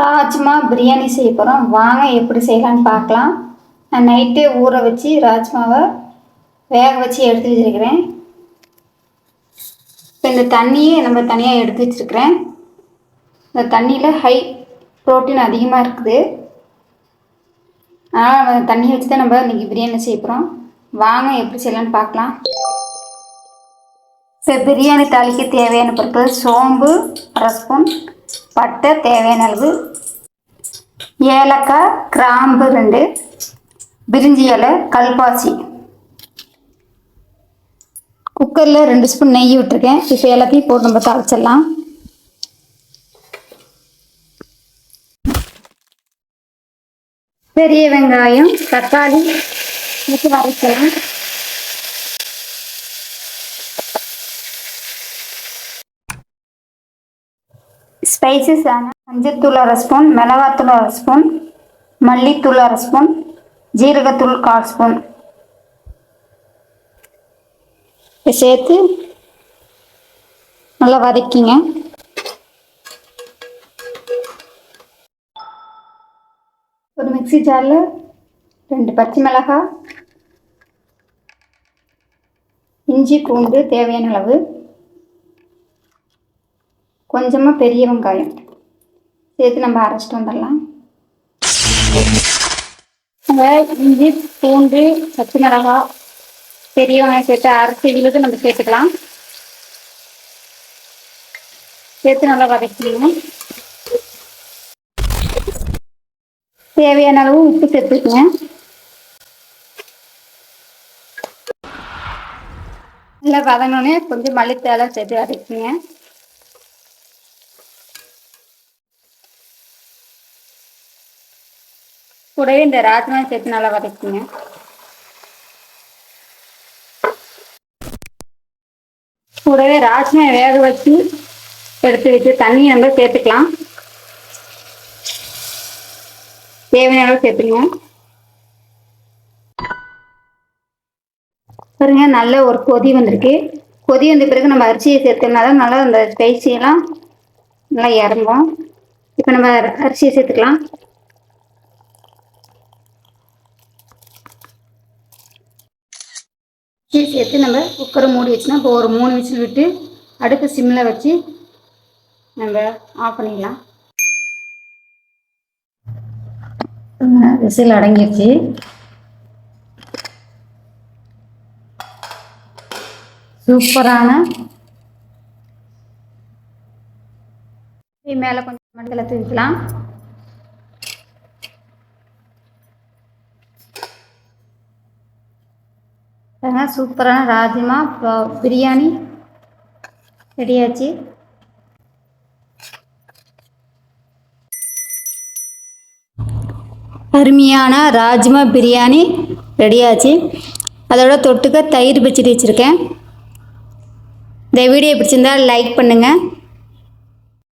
ராஜ்மா பிரியாணி செய்ய போகிறோம் வாங்க எப்படி செய்யலான்னு பார்க்கலாம். நான் நைட்டே ஊற வச்சு ராஜ்மாவை வேக வச்சு எடுத்து வச்சிருக்கிறேன். இப்போ இந்த தண்ணியை நம்ம தனியாக எடுத்து வச்சுருக்கிறேன். இந்த தண்ணியில் ஹை ப்ரோட்டீன் அதிகமாக இருக்குது. அதனால் நம்ம அந்த தண்ணியை வச்சு தான் நம்ம இன்றைக்கி பிரியாணி செய்ய போகிறோம் வாங்க எப்படி செய்யலான்னு பார்க்கலாம். இப்போ பிரியாணி தாளிக்கு தேவையான பொருட்கள் சோம்பு அரை ஸ்பூன் பட்டை தேவையான அளவு ஏலக்காய் கிராம்பு ரெண்டு பிரிஞ்சி இலை கல்பாசி. குக்கரில் ரெண்டு ஸ்பூன் நெய் விட்டுருக்கேன். இப்போ எல்லாத்தையும் போட்டு நம்ம தாளிச்சிடலாம். பெரிய வெங்காயம் தக்காளி ஊற்றி ஸ்பைசஸ் ஆன மஞ்சத்தூள் அரை ஸ்பூன் மிளகாத்தூள் அரை ஸ்பூன் மல்லித்தூள் அரை ஸ்பூன் ஜீரகத்தூள் கால் ஸ்பூன் சேர்த்து நல்லா வதக்கிங்க ஒரு மிக்ஸி ஜாரில் ரெண்டு பச்சை மிளகாய் இஞ்சி பூண்டு தேவையான அளவு கொஞ்சமாக பெரிய வெங்காயம் சேர்த்து நம்ம அரைச்சிட்டு வந்துடலாம். இஞ்சி பூண்டு பச்சை மிளகாய் பெரிய வெங்காயம் சேர்த்து அரைச்சி விழுது நம்ம சேர்த்துக்கலாம். சேர்த்து நல்லா வதக்கிடுங்க தேவையான அளவு உப்பு சேர்த்துக்குங்க. நல்லா வதங்கினோடனே கொஞ்சம் மல்லித்தலை சேர்த்து வதக்கிங்க. கூடவே இந்த ராஜ்மா சேர்த்து நல்லா வதக்குங்க. கூடவே ராஜ்மா வேக வச்சு எடுத்து வச்சு தண்ணி நம்ம சேர்த்துக்கலாம். தேவையான அளவு சேர்த்துங்க. பாருங்க நல்ல ஒரு கொதி வந்திருக்கு. கொதி வந்த பிறகு நம்ம அரிசியை சேர்த்தோம்னா தான் நல்லா அந்த ஸ்பைசியெல்லாம் நல்லா இறங்கும். இப்போ நம்ம அரிசியை சேர்த்துக்கலாம். அரிசியை சேர்த்து நம்ம குக்கரை மூடி வச்சுனா இப்போ ஒரு மூணு விசில் விட்டு அடுப்பு சிம்மில் வச்சு நம்ம ஆஃப் பண்ணிடலாம். விசில் அடங்கிருச்சு. சூப்பரான மேலே கொஞ்சம் மஞ்சளை தூக்கலாம் பாருங்க சூப்பரான ராஜ்மா பிரியாணி ரெடியாச்சு அருமையான ராஜ்மா பிரியாணி ரெடியாச்சு அதோட தொட்டுக்க தயிர் பச்சடி வச்சுருக்கேன். இந்த வீடியோ பிடிச்சிருந்தா லைக் பண்ணுங்கள்